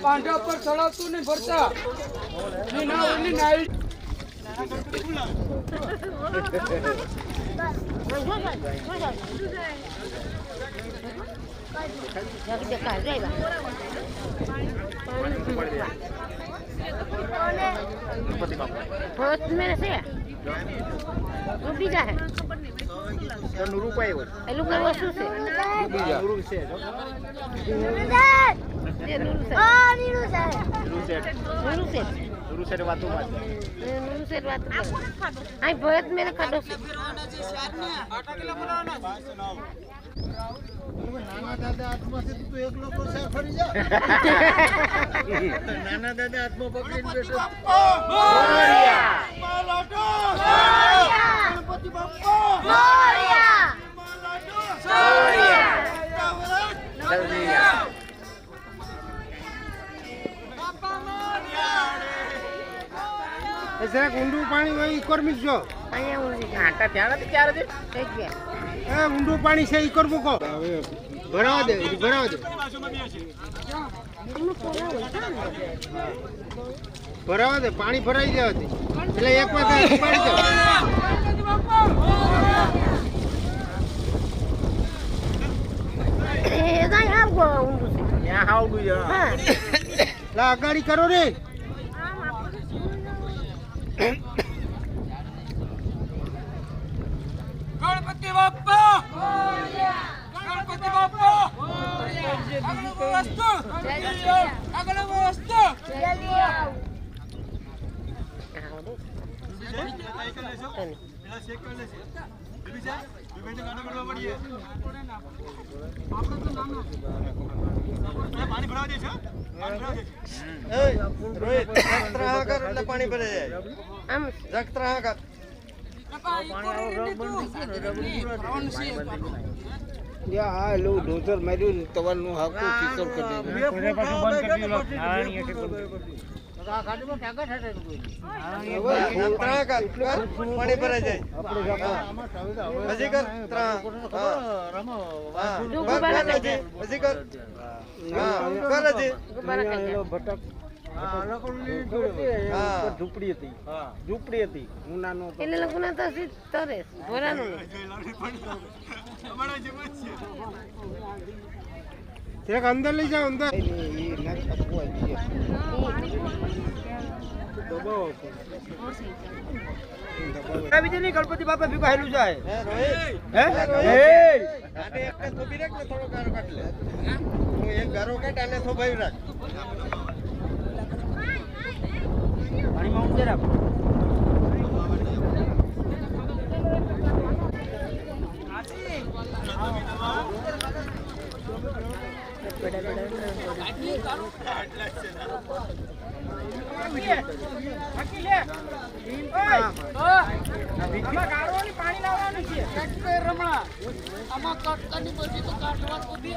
પાંડા ઉપર ચડાવતું નહીં ભરતા ના ઓલી નાઈ बहुत मेरे से वो बीजा है वो બીજા હે એ લોકો ને શું છે નુરુ છે નુરુ એ નુરુ નાના દાદા હાથમાંથી તો શેર ફરી જા નાના દાદા હાથમાં પકડીને બેઠો. જરાક ઊંડું પાણી હોય ઈ કરમી જો આટા ત્યાં નથી ક્યારે દે થઈ ગયા. એ ઊંડું પાણી છે ઈ કરવું કો ભરાવા દે ભરાવા દે. ભરાવા દે પાણી ભરાઈ જાય એટલે એક વાર પાડી દે એ આવ ઊંધું છે. હા. લા અગાડી કરો રે. ગણપતિ બાપ્પા! ગણપતિ બાપ્પા! આગળ વસ્તુ આગળ વસ્તુ રોહિત જગત્રાહ કર એટલે પાણી ભરાઈ જાય આમ જગત્રાહ કર યા હા. લો ડોઝર માર્યું ને તવાનું હાકું કિશોર કરી પાણી ભરાઈ જાય. હજી કર ત્રણ હા ડૂબા ડોઝર હજી હજી કર હા. કર કરી. હા. ઝૂંપડી હતી. ઝૂંપડી હતી. હું નાનો એક અંદર લઈ જાઓ અંદર. ગણપતિ બાપા ભીગો હેલું જાય. હે એક ગારો કાઢ અને હું. એક ગારો કાઢ આને રાખ. પાણીમાં ઊંચે રાખ. પાણી લાવવાનું છે રમણા આમાં કટકાની પછી તો કાઢવા સુધી